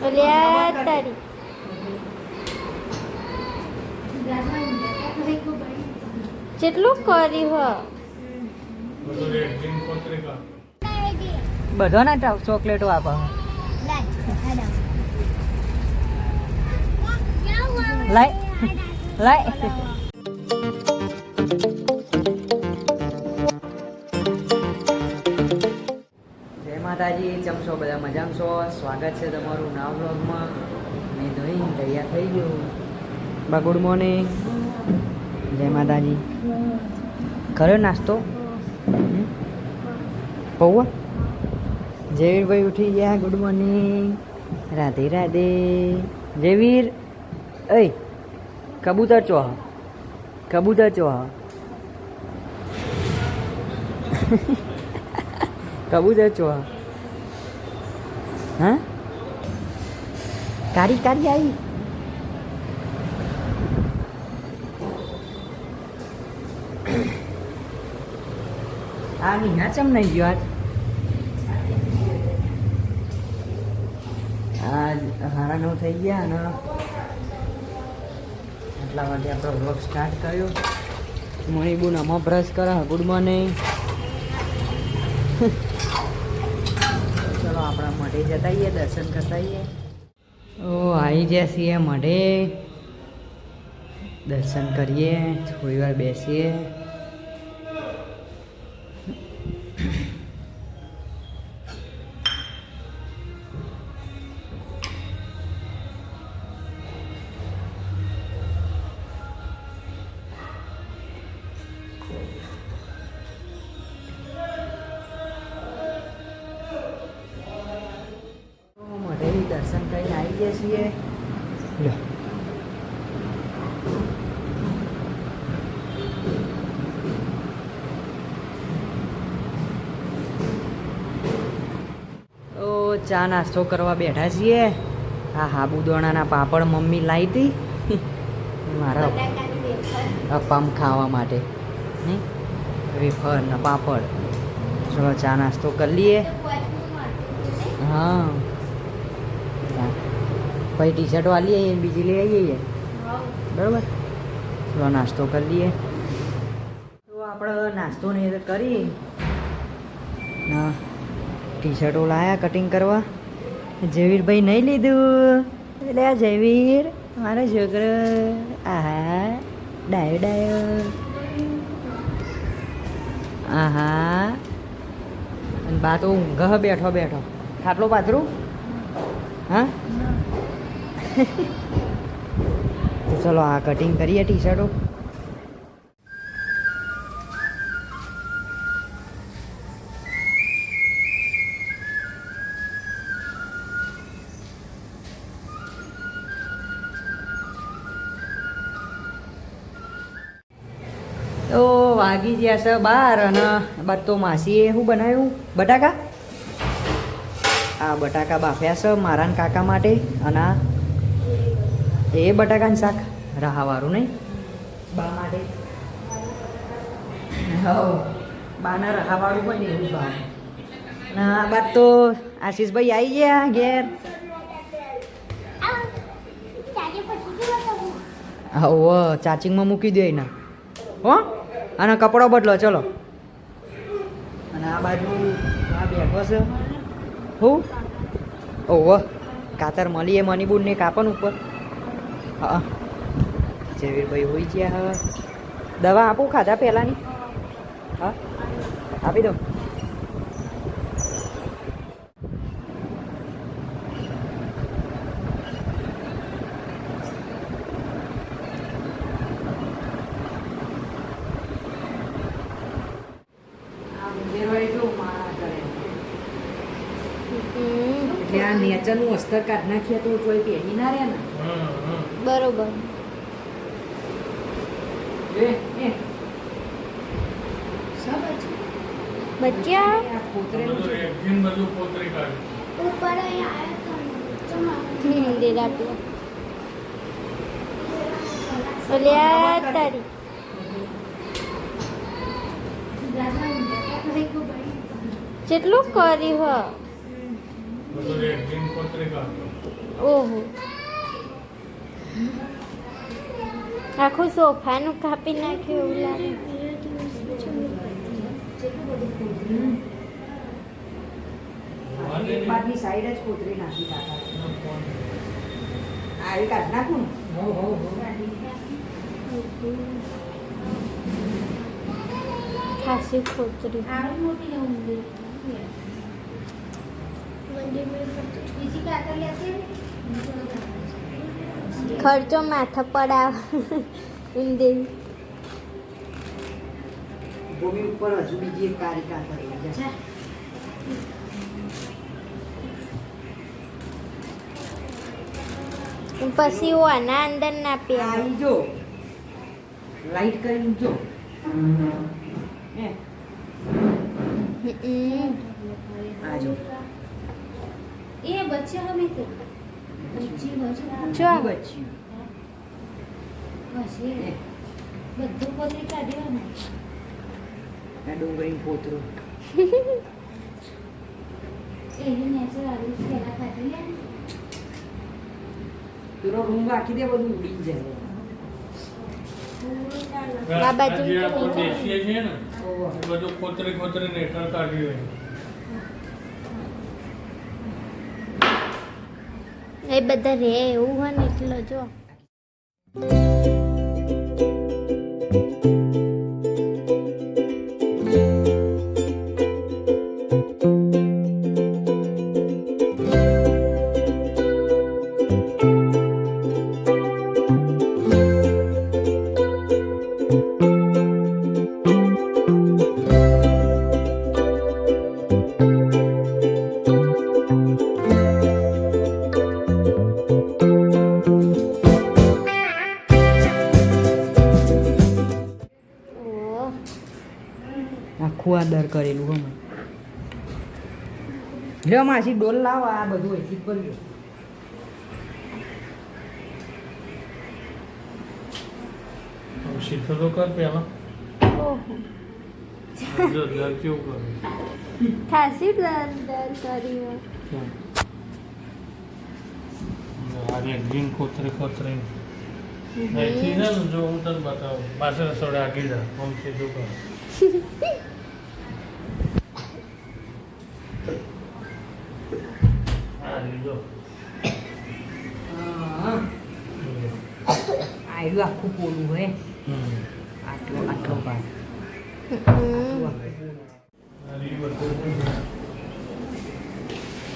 તારી કેટલું કરી હ. બધો ને ચોકલેટો આપો. લાય. લાય. ચમશો બધા મજામાં છો? સ્વાગત છે તમારું નવા બ્લોગમાં મેં ધોઈ તૈયાર થઈ ગયું. બા ગુડ મોર્નિંગ જય માતાજી. કર્યો નાસ્તો? પૌવા? જયવીરભાઈ ઉઠી ગયા. Good morning Radhe Radhe. Jayveer, એ, કબૂતર ચોહ કબૂતર ચોહ કબૂતર ચોહ હા કારી કારી આવી આ નિહા ચમ નહીં ગયો આજ આજ હારા નવ થઈ ગયા અને એટલા માટે આપણો વ્લોગ સ્ટાર્ટ કર્યો. મણીબુન આમાં બ્રશ કરે ગુડ મોર્નિંગ મઢે જતા આવીએ દર્શન કરતા આવીએ ઓ આવી ગયા છીએ મઢે. દર્શન કરીએ, થોડી વાર બેસીએ. કરીને છીએ ચા નાસ્તો કરવા બેઠા છીએ. આ સાબુદાણાના પાપડ મમ્મી લાવી હતી મારા અપામ ખાવા માટે. નહીં વેફર ને પાપડ. ચલો ચા નાસ્તો કરી લઈએ. હા. પછી ટી શર્ટ વાલી આવીએ બીજી લઈ આવીએ બરાબર? ચલો નાસ્તો કરી લઈએ. તો આપણે નાસ્તો ને કરી ના ટી શર્ટો લાયા કટિંગ કરવા. જયવીરભાઈ નહીં લીધું. એટલે આ જયવીર મારો છોકરો. આહા ડાયો ડાયો. આહા. અને બા તો ઊંઘ બેઠો બેઠો. ખાટલો પાથરું હા? તો ચલો આ કટિંગ કરીએ ટી શર્ટો તો વાગી ગયા છે બાર અને બાર તો માસીએ શું બનાવ્યું? બટાકા? આ બટાકા બાફ્યા છે મારા કાકા માટે અને એ બટાકાનું શાક. રાહાવાળું નહીં? બા માટે. હવ બાના રાહાવાળું પણ એવું બા. ના આ બાદ તો આશીષભાઈ આવી ગયા ઘેર. હવ ચાચિંગમાં મૂકી દે એના. હો અને કપડો બદલો ચલો. અને આ બાજુ આ બેઠો છે. હું ઓહો કાતર મળીએ મણિબુર ને કાપન ઉપર. હા. જયવીરભાઈ હોઈ ગયા હવે. દવા આપું ખાધા પહેલાંની? હા. આપી દો આ મંદિરોએ જો માળા કરે હમ, એટલે આ નેચરનું અસ્તર કાઢ નાખીએ તો કોઈ પહેરી ના રહે ને. બરોબર. એ એ. બચ્ચા આ કોતરેલું છે. હમ, દીધા આપી ઓલ્યા તારી. કેટલું કર્યું હ? બધું રેડ ગ્રીન કોતરી કાઢો. ઓહો. આખું સોફાનું કાપી નાખ્યું એવું લાગે. બાજની સાઈડ જ કોતરી નાખી કાકા કાઢ નાખું ખર્ચો માથા આવે ઊંધી ભૂમિ ઉપર હજુ બીજી એક કારી છે. પછી હું આના અંદર ના આઈ જો. લાઈટ કરીને જો. આ જો. એ બચ્ચા હમે તો. બધું તું કાઢ્યો ને ડુંગળી પેલો રૂમ રાખી દે બધું ઉડી જાય. ને બધું કોતરી કોતરી નેટર કાઢ્યું હોય. એ બધા રે એવું હોય ને એટલે જો. દર કરેલું હો મેં લ્યો માસી ડોલ લાવો આ બધું એથી જ ભરી શીખો હવે તો કર પહેલા. ઓહો. જો કેવું કરે? ખાસી દર દર કરી હોય. આ રેડ ગ્રીન કોતરી કોતરી. અહીંથી છે ને જો હું તને બતાવું પાછળ રસોડે આગી જા આમ સીધું કર. આયલું આખું પોલું હે આટલો આટલો ભાગ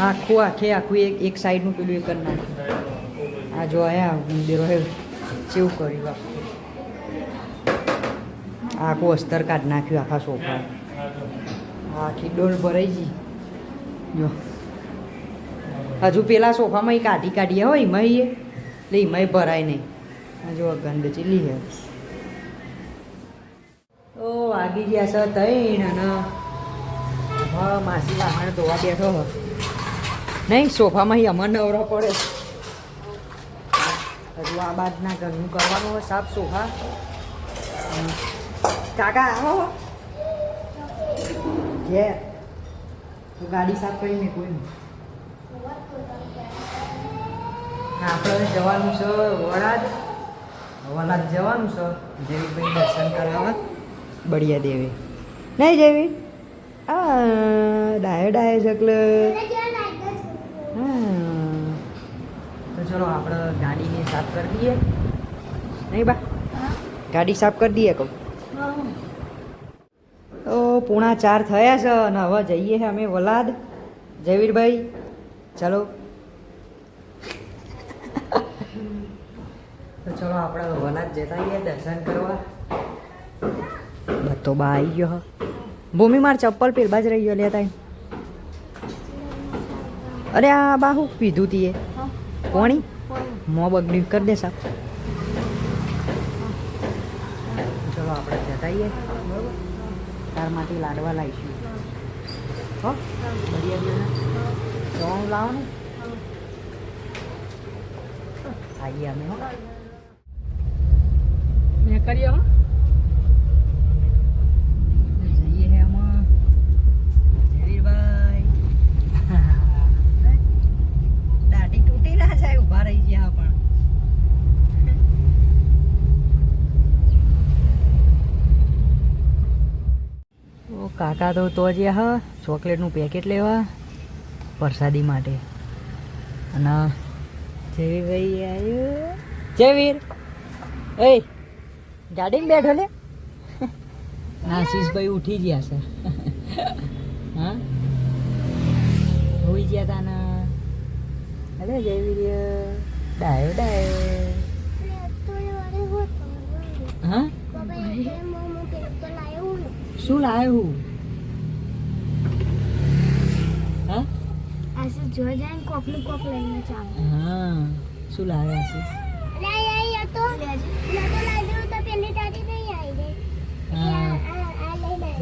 આખું આખે આખું એક એક સાઈડનું પેલું એ કરી નાખ્યું આ જો આયા મંદિરો હે કેવું કર્યું આખું આખું અસ્તર કાઢી નાખ્યું આખા સોફા આખી ડોલ ભરાઈ ગઈ જો હજુ પેલા સોફામાં કાઢી કાઢીએ હોય એમાં એ એટલે એમાંય ભરાય નહીં જો ગંધ ચીલી છે. ઓ, વાગી ગયા છે તૈણ અને હા, માસી વાહણ ધોવા બેઠો નહીં, સોફામાં અમાર નવરો પડે. હજુ આ બાદના ઘરનું કરવાનું હોય, સાફ સોફા. કાકા, આવો. જે, તું ગાડી સાફ કરી મેં કોઈ આપણે જવાનું છે વડાદ વડાદ જવાનું છે. જેવીભાઈ દર્શન કરાવવા. બળિયા દેવી. નહીં જેવી? આ ડાયો ડાયો શકલ હા. તો ચલો આપણે ગાડીને સાફ કરી દઈએ. નહીં બા. ગાડી સાફ કરી દઈએ કહું. તો પૂણા ચાર થયા છે અને હવે જઈએ છે અમે વલાદ. જયવીરભાઈ ચાલો. તો ચલો આપણે વનાજ જતા આવીએ દર્શન કરવા. બધો બા આવી ગયો. ભૂમિ માર ચપ્પલ પહેરવા જ રહી ગયો લેતા અરે આ બા હું પીધું તીએ કોણી? મો બગડી કરી દે સાહેબ ચલો આપણે જતા આવીએ. તારમાંથી લાડવા લાવીશું હો? જવાનું લાવો ને આવીએ અમે હો. કરીએ હો. કાકા તો તો જ હા ચોકલેટનું પેકેટ લેવા પ્રસાદી માટે. અને જયવીર ભાઈ આવ્યો જયવીર એ ગાડીમાં બેઠો લે ના આશીષભાઈ ઉઠી ગયા છે હા હોઈ ગયા તા ના અરે જયવીર ડાયો ડાયો હા શું લાયો હું હા આશીષ જોઈ જાય ને કોકનું કોક લઈને ચાલે હા શું લાવ્યા છે હા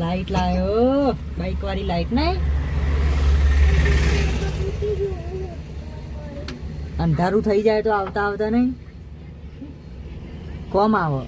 લાઈટ લાવ્યો બાઈક વાળી લાઈટ નહીં. અંધારું થઈ જાય તો આવતા આવતા નહીં. કોમ આવો.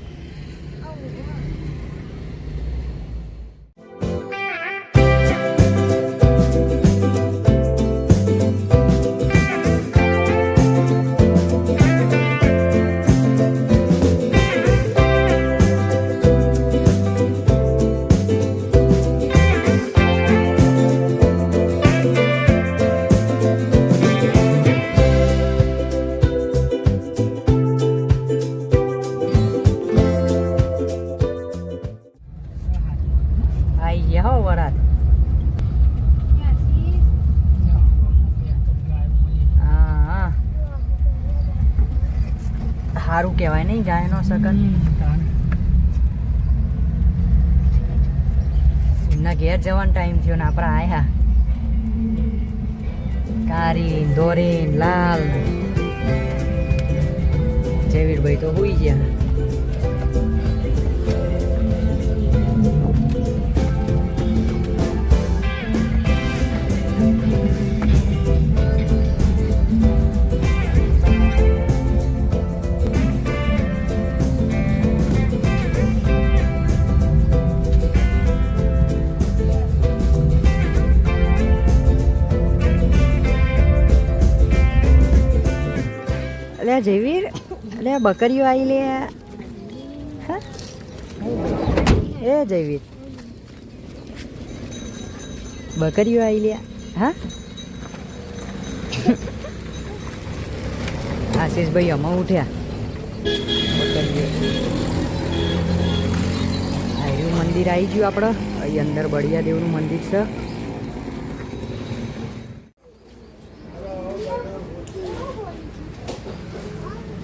સારું કહેવાય નહીં ગાયનો સગન એમના ઘેર જવાનો ટાઈમ થયો ને આપણે આયા. કારી દોરીન લાલ. જયવીરભાઈ તો હોઈ ગયા. અલે બકરીઓ આવી લે? એ જયવીર. બકરીઓ આવી લે. હા? આશીષભાઈ અમે ઉઠ્યા. આયરું મંદિર આવી ગયું આપણે અહીં અંદર બળિયા દેવનું મંદિર છે.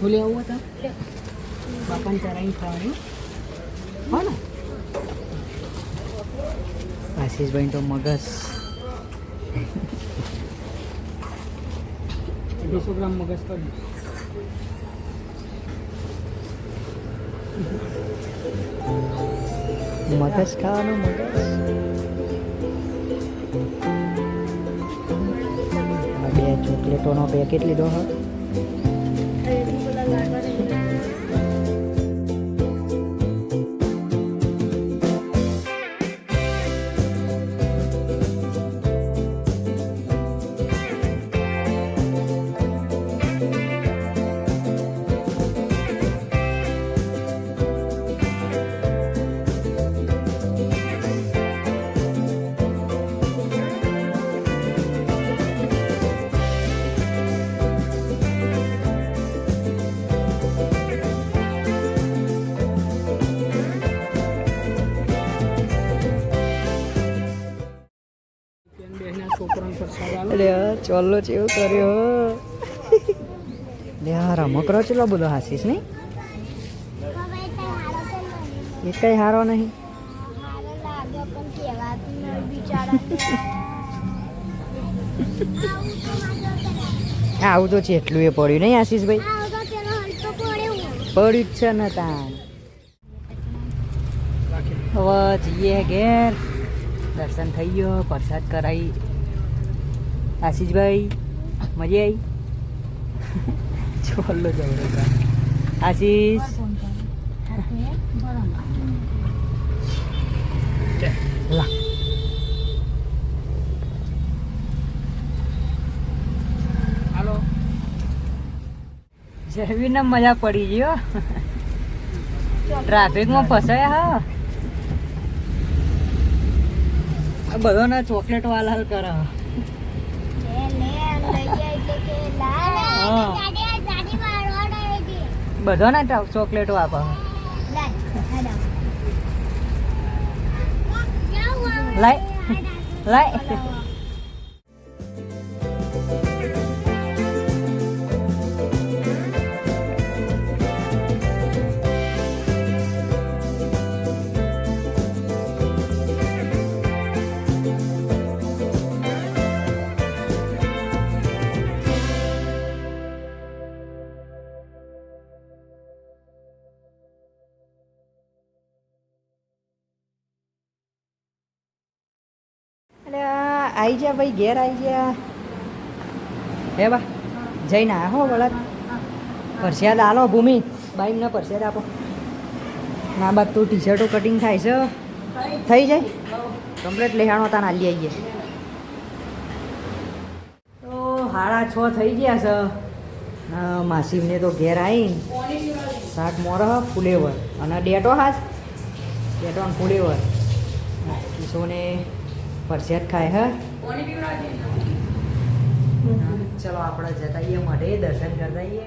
બોલે આવું હતા બાપાને ચરાઈ ખાવાનું હો ને? આશીષભાઈ તો મગજ. અઢીસો ગ્રામ મગજ કરી મગજ ખાવાનું મગજ? બે ચોકલેટોનો પેકેટ લીધો હા. ચોલ્લો ચેવું કર્યો યાર મકરો ચેલો બધો હાસીસ નહીં? એ કઈ હારો નહીં. આવું તો જેટલું એ પડ્યું નહીં, આશીષભાઈ? પડ્યું જ છે ને તાન હવે જઈએ ઘેર. દર્શન થઈ ગયો, પ્રસાદ કરાવી આશીષભાઈ મજા આવી ચોલ્લો જવડો આશીષ. જયવીરને મજા પડી ગયો ટ્રાફિકમાં ફસાયા હા. આ બધાને ચોકલેટ વાલ હાલ કરે લે લે લઈ જાય એટલે કે લાય હા. ગાડી આ ગાડી વાળો આવી બધાને ચોકલેટો આપો. લાય. લાય. આવી જા ભાઈ, ઘેર આવી જા હે બા, જઈને આયા હો વળદ. પરસ્યાદ આલો ભૂમિ. બાઈમને પરસ્યાદ આપો. ના બાદ તું ટી શર્ટો કટિંગ થાય છે. થઈ જાય? કમ્પ્લેટ લેહાણો તાન આલી આવીએ તો હાડા છ થઈ ગયા છે. ને માસીમને તો ઘેર આવી શાક મોર ફુલેવર. અને ડેટો હાથ ડેટો ફુલેવર. કિશોને પરસેટ ખાય હે. ચલો આપણે જતા આવીએ માટે દર્શન કરતા આવીએ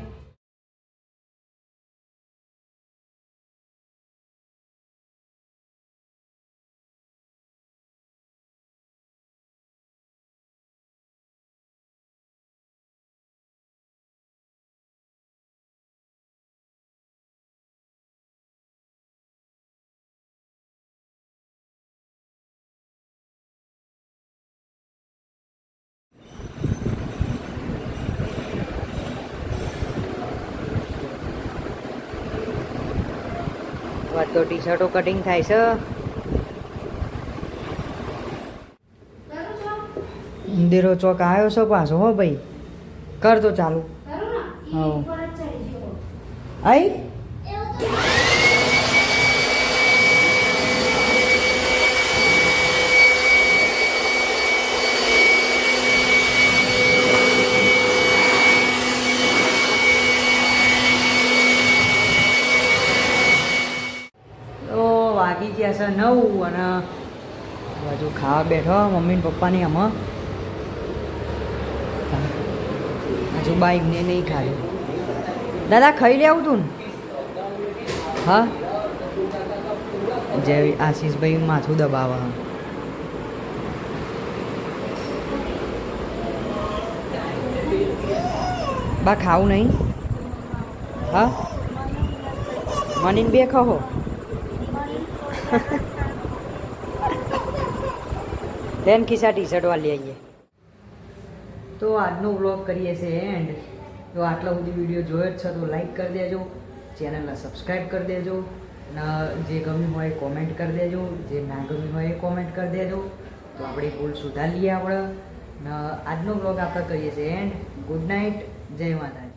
વાત તો ટી શર્ટો કટિંગ થાય છે. ઇન્દિરો ચોક આવ્યો છો પાછો હો ભાઈ. કર તો ચાલુ. હા. આઈ તો વાગી ગયા અને બાજુ ખાવા બેઠો, મમ્મી ને પપ્પાની આમાં હજુ બાઈકને નહીં ખાધું. દાદા, ખાઈ લેવું તું ને. હા? જેવી આશીષભાઈ માથું દબાવવા બા, ખાવું નહીં? હા? મનીન બે ખહો બેન ખિસ્સા ટી શર્ટ વાળી આવીએ તો આજનો વ્લોગ કરીએ છીએ એન્ડ. તો આટલા સુધી વીડિયો જોયો જ છે તો લાઈક કરી દેજો, ચેનલને સબસ્ક્રાઈબ કરી દેજો, ને, જે ગમ્યું હોય કોમેન્ટ કરી દેજો, જે ના ગમ્યું હોય એ કોમેન્ટ કરી દેજો. તો આપણે ભૂલ સુધારી લઈએ આપણે. ને, આજનો વ્લોગ આપણે કરીએ છીએ એન્ડ. ગુડ નાઇટ, જય માતાજી.